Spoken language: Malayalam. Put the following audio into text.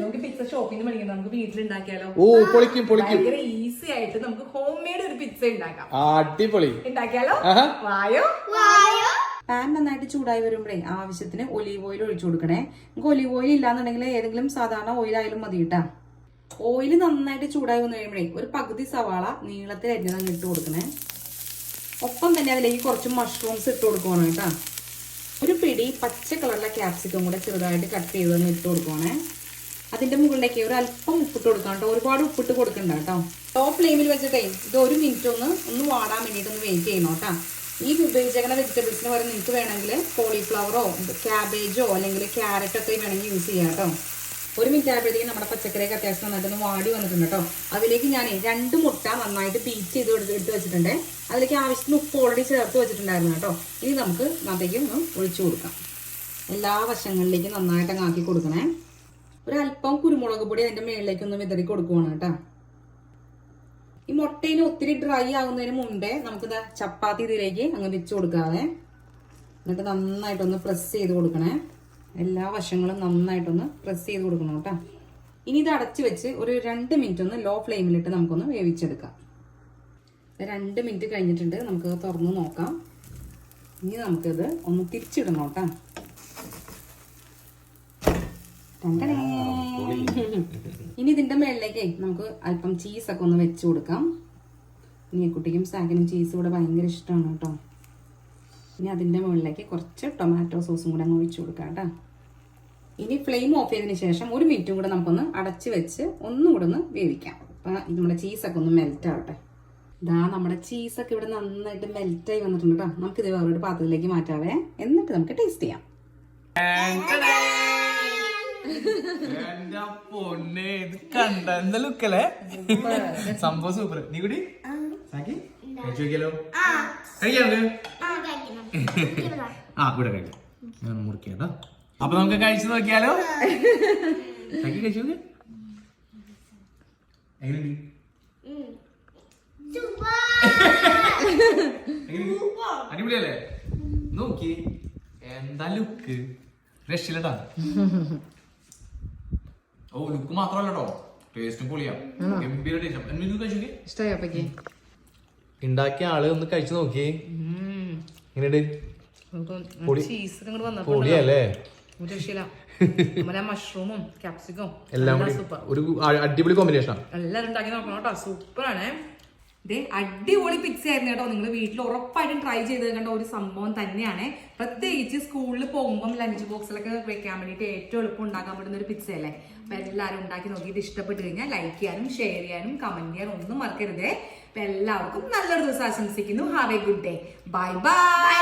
നമുക്ക് പിസ്സ ഷോപ്പിൽ നിന്ന് മേടിക്കണം നമുക്ക് വീട്ടിലുണ്ടാക്കിയാലോ? ഓ പൊളിക്കും പൊളിക്കും. ഭയങ്കര ഈസി ആയിട്ട് നമുക്ക് ഹോം മെയ്ഡ് ഒരു പിസ്സ ഉണ്ടാക്കാം. ആ, അടിപൊളി. ഉണ്ടാക്കിയാലോ? ആഹാ. വായോ? വായോ? പാൻ നന്നായിട്ട് ചൂടായി വരുമ്പോഴേ ആവശ്യത്തിന് ഒലീവ് ഓയിൽ ഒഴിച്ചു കൊടുക്കണേ. നമുക്ക് ഒലീവ് ഓയിൽ ഇല്ലാന്നുണ്ടെങ്കിൽ ഏതെങ്കിലും സാധാരണ ഓയിൽ ആയാലും മതി കേട്ടാ. ഓയിൽ നന്നായിട്ട് ചൂടായി വന്നു കഴിയുമ്പോഴേ ഒരു പകുതി സവാള നീളത്തിൽ അരിഞ്ഞത് അങ്ങ് ഇട്ട് കൊടുക്കണേ. ഒപ്പം തന്നെ അതിലേക്ക് കുറച്ച് മഷ്റൂംസ് ഇട്ട് കൊടുക്കണം കേട്ടോ. ഒരു പിടി പച്ച കളറിലെ ക്യാപ്സിക്കം കൂടെ ചെറുതായിട്ട് കട്ട് ചെയ്ത് അങ്ങ് ഇട്ട് കൊടുക്കണേ അതിന്റെ മുകളിലേക്ക് ഒരു അല്പം ഉപ്പിട്ട് കൊടുക്കാം കേട്ടോ. ഒരുപാട് ഉപ്പിട്ട് കൊടുക്കണ്ട കേട്ടോ. ലോ ഫ്ലെയിമിൽ വെച്ചിട്ടേ ഇത് ഒരു മിനിറ്റ് ഒന്ന് ഒന്ന് വാടാൻ വേണ്ടിയിട്ട് ഒന്ന് വെയിറ്റ് ചെയ്യണം കേട്ടോ. ഈ ഉപയോഗിച്ചേക്കുന്ന വെജിറ്റബിൾസിന് പകരം നിങ്ങൾക്ക് വേണമെങ്കിൽ കോളിഫ്ലവറോ ക്യാബേജോ അല്ലെങ്കിൽ ക്യാരറ്റൊക്കെ വേണമെങ്കിൽ യൂസ് ചെയ്യാം കേട്ടോ. ഒരു മിനിറ്റ് ആയപ്പോഴത്തേക്കും നമ്മുടെ പച്ചക്കറിയൊക്കെ അത്യാവശ്യം നന്നായിട്ടൊന്ന് വാടി വന്നിട്ടുണ്ട് കേട്ടോ അതിലേക്ക് ഞാൻ രണ്ട് മുട്ട നന്നായിട്ട് ബീറ്റ് ചെയ്ത് എടുത്ത് വെച്ചിട്ടുണ്ട്. അതിലേക്ക് ആവശ്യത്തിന് ഉപ്പ് ഓൾറെഡി ചേർത്ത് വെച്ചിട്ടുണ്ടായിരുന്നു കേട്ടോ ഇനി നമുക്ക് അതിലേക്ക് ഒന്ന് ഒഴിച്ചു കൊടുക്കാം. എല്ലാ വശങ്ങളിലേക്കും നന്നായിട്ട് അങ്ങ് ആക്കി കൊടുക്കണേ. ഒരല്പം കുരുമുളക് പൊടി അതിന്റെ മേളിലേക്ക് ഒന്ന് വിതറി കൊടുക്കുവാണ് കേട്ടോ ഈ മുട്ടയിന് ഒത്തിരി ഡ്രൈ ആകുന്നതിന് മുമ്പേ നമുക്ക് ചപ്പാത്തി ഇതിലേക്ക് അങ്ങ് വെച്ച് കൊടുക്കാതെ എന്നിട്ട് നന്നായിട്ടൊന്ന് പ്രസ് ചെയ്ത് കൊടുക്കണേ. എല്ലാ വശങ്ങളും നന്നായിട്ടൊന്ന് പ്രസ് ചെയ്ത് കൊടുക്കണം കേട്ടോ. ഇനി ഇത് അടച്ച് വെച്ച് ഒരു രണ്ട് മിനിറ്റ് ഒന്ന് ലോ ഫ്ലെയിമിലിട്ട് നമുക്കൊന്ന് വേവിച്ചെടുക്കാം. രണ്ട് മിനിറ്റ് കഴിഞ്ഞിട്ടുണ്ട് നമുക്ക് തുറന്ന് നോക്കാം. ഇനി നമുക്കിത് ഒന്ന് തിരിച്ചിടണം കേട്ടോ. ഇനി ഇതിന്റെ മേളിലേക്ക് നമുക്ക് അല്പം ചീസൊക്കെ ഒന്ന് വെച്ച് കൊടുക്കാം. ഇനി കുട്ടിക്കും സാഗിനും ചീസ് ഇവിടെ ഭയങ്കര ഇഷ്ടമാണ് കേട്ടോ. ഇനി അതിന്റെ മുകളിലേക്ക് കുറച്ച് ടൊമാറ്റോ സോസും കൂടെ അങ്ങ് ഒഴിച്ചു കൊടുക്കാം കേട്ടോ. ഇനി ഫ്ലെയിം ഓഫ് ചെയ്തതിന് ശേഷം ഒരു മിനിറ്റും കൂടെ നമുക്കൊന്ന് അടച്ച് വെച്ച് ഒന്നും കൂടെ ഒന്ന് വേവിക്കാം. അപ്പം നമ്മുടെ ചീസൊക്കെ ഒന്ന് മെൽറ്റ് ആവട്ടെ. ഇതാ നമ്മുടെ ചീസൊക്കെ ഇവിടെ നന്നായിട്ട് മെൽറ്റായി വന്നിട്ടുണ്ട് കേട്ടോ. നമുക്കിത് വേറൊരു പാത്രത്തിലേക്ക് മാറ്റാവേ. എന്നിട്ട് നമുക്ക് ടേസ്റ്റ് ചെയ്യാം. എന്റെ പൊന്നെ ഇത് കണ്ട എന്താ ലുക്കല്ലേ സംഭവം സൂപ്പർ. നീ കൂടി? സാക്കി? കഴിച്ചു നോക്കിയാലോ? കഴിക്കാം ആ ഇവിടെ കഴിക്കാം. ഞാൻ മുറിക്കാം കേട്ടോ അപ്പൊ നമുക്ക് കഴിച്ചു നോക്കിയാലോ? തക്കി കഴിച്ചു എങ്ങനെയുണ്ട്? അടിപൊളിയല്ലേ? നോക്കി. എന്താ ലുക്ക്? രക്ഷില്ലട്ടാ ഓ ലുക്ക് മാത്രമല്ല കേട്ടോ ടേസ്റ്റും പൊളിയാ. ഗംഭീര ടേസ്റ്റ്. ഇഷ്ടമായി ഉണ്ടാക്കിയ ആൾ ഒന്ന് കഴിച്ചു നോക്കി. മഷ്റൂമും ക്യാപ്സിക്കും എല്ലാം കൂടി ഒരു അടിപൊളി കോമ്പിനേഷനാണ് എല്ലാവരും ഉണ്ടാക്കി നോക്കണം കേട്ടോ. സൂപ്പറാണ് ഇതേ അടിപൊളി പിക്സ് ആയിരുന്നു കേട്ടോ. നിങ്ങൾ വീട്ടിൽ ഉറപ്പായിട്ടും ട്രൈ ചെയ്ത് കണ്ട ഒരു സംഭവം തന്നെയാണ്. പ്രത്യേകിച്ച് സ്കൂളിൽ പോകുമ്പോൾ ലഞ്ച് ബോക്സിലൊക്കെ വെക്കാൻ വേണ്ടിയിട്ട് ഏറ്റവും എളുപ്പം ഉണ്ടാക്കാൻ പറ്റുന്ന ഒരു പിക്സ അല്ലേ? അപ്പൊ എല്ലാവരും ഉണ്ടാക്കി നോക്കിയിട്ട് ഇത് ഇഷ്ടപ്പെട്ട് കഴിഞ്ഞാൽ ലൈക്ക് ചെയ്യാനും ഷെയർ ചെയ്യാനും കമന്റ് ചെയ്യാനും ഒന്നും മറക്കരുത്. അപ്പൊ എല്ലാവർക്കും നല്ലൊരു ദിവസം ആശംസിക്കുന്നു. Have a good day bye bye